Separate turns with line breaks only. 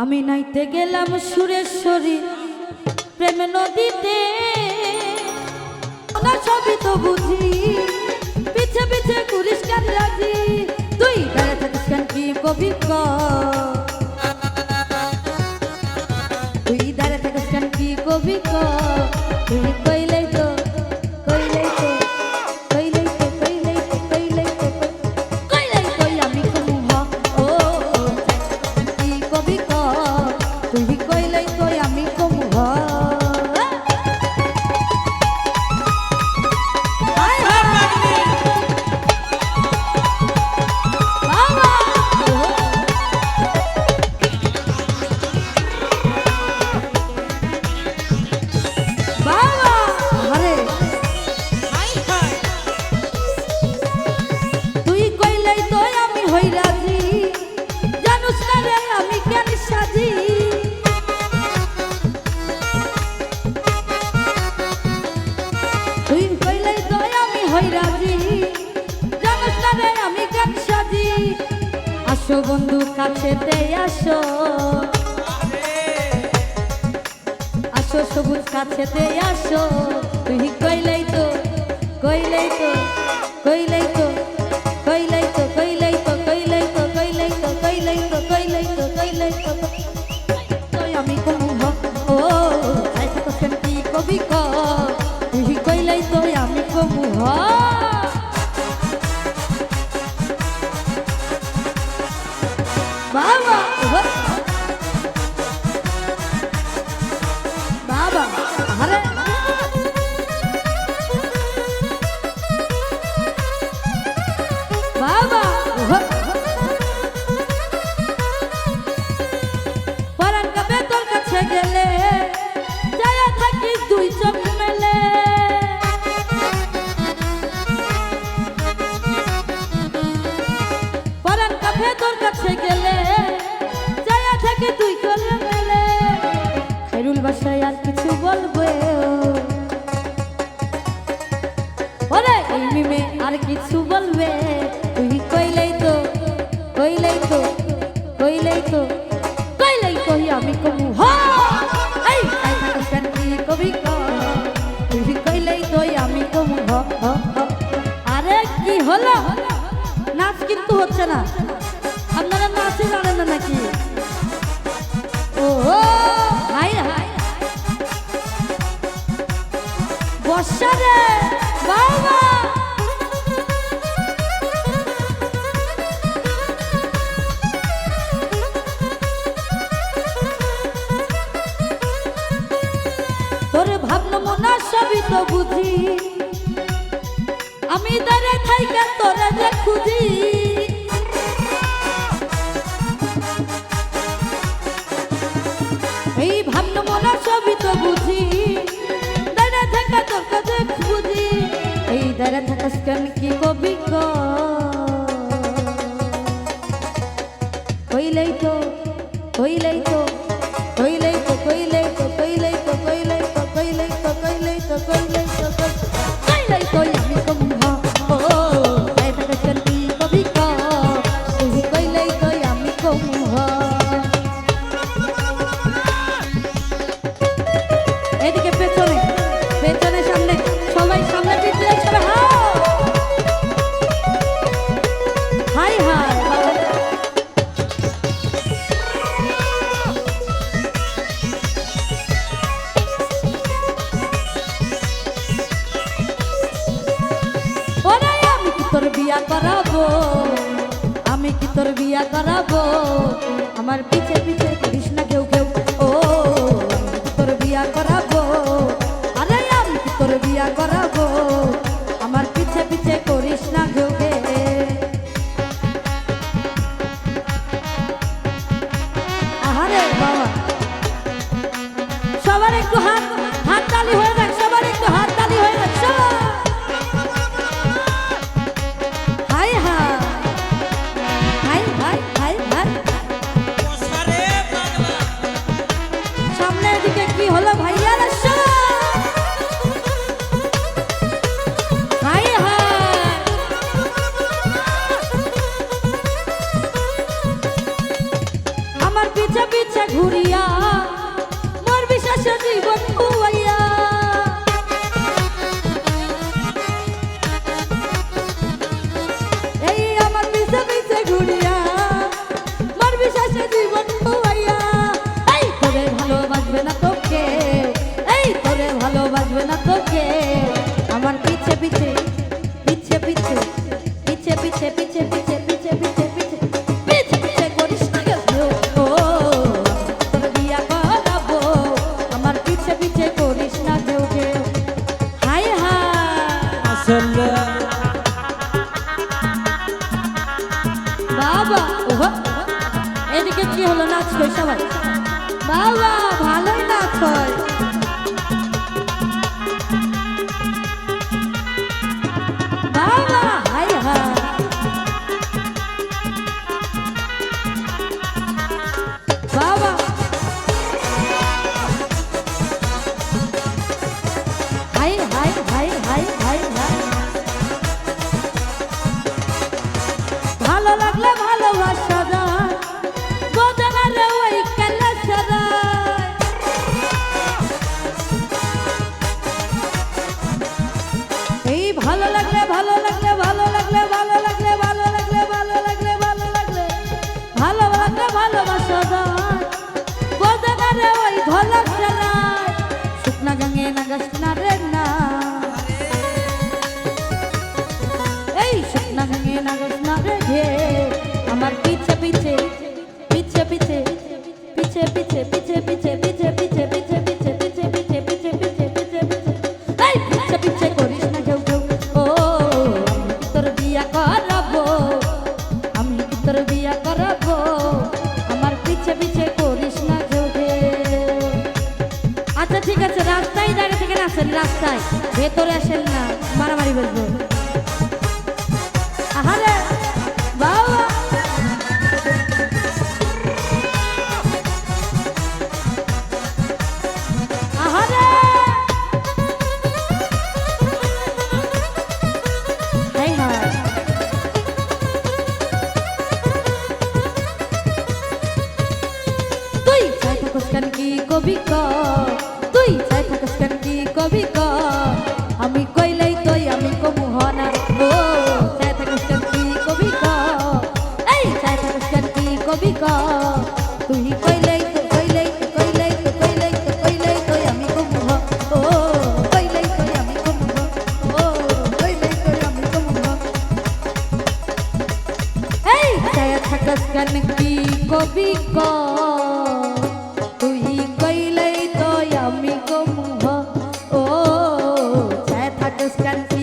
আমি নাইতে গেলাম সুরেশ্বরী প্রেম নদীতে। সবই তো বুঝি। পিছে পিছে কেন রাজি। তুই বেড়ে কি কবি তুই দাঁড়ে কি কবি তুই কইলেই আসো বন্ধু কাছেতে আসো। আসো সবুজ কাছেতে আসো। তুই কইলেই তো কইলেই তো কইলেই তো কইলেই তো কইলেই তো কইলেই তো কইলেই তো কইলেই তো কইলেই তো কইলেই তো। তুই আমি কমু ও কবি ক। কইলেই তো আমি কমু হ। বাবা পরান কবে তোর কাছে গেলে যায় থাকিস দুই চোখ তোর কাছে গেলে যায় থাকি দুই চোখ মেলে। খাইরুল বাসায় আর কিছু বলবে আর কিছু বলবে? কইলেই তো, কইলেই কই আমি কমু। হ! এই, তাই থাকো শান্তি কবি ক। তুই কইলেই তো আমি কমু। হ। আরে কি হলো? নাচ কিন্তু হচ্ছে না। ভাবনা সবই তো বুঝি। আমি দাঁড়ে থাইকা তোরে যে খুঁজি। এই ভাবন মনে সবই তো বুঝি। দাঁড়ে থাকা তোর কাছে বুঝি এই দাঁড়ে থাকাস কেন কি কবি ক বিয়া করাবো? আমি কি তোর বিয়া করাবো? আমার পিছে পিছে কৃষ্ণ না কেউ কেউ। ও তোর বিয়া করাবো? আরে আমি কি তোর বিয়া করাবো? পিছে পিছে বাবা ওহো এদিকে কি হলো নাচ কই সবাই বাবা ভালোই নাচ হয় ভালোবাসা যায় বোঝে না রে ওই ধলক জ্বালায় শুকনা গাঙে না গাছ না রে না। এই শুকনা ভেঙে নাগস না রেখে আমার পিছে পিছে পিছে পিছে পিছে পিছে পিছে পিছে পিছে পিছে আচ্ছা ঠিক আছে রাস্তায় জায়গা থেকে আসেন রাস্তায়। ভেতরে আসেন না মারামারি বলব। কবি ক আমি কইলেই তুই, আমি কমু হনা। ও চাই থাকস কেন কি কবি ক এই চাই থাকস কেন কি কবি ক তুই কইলেই তো কইলেই তো কইলেই তো কইলেই তো, কইলেই তুই, আমি কমু হ। ও, কইলেই তুই, আমি কমু হ। ও distance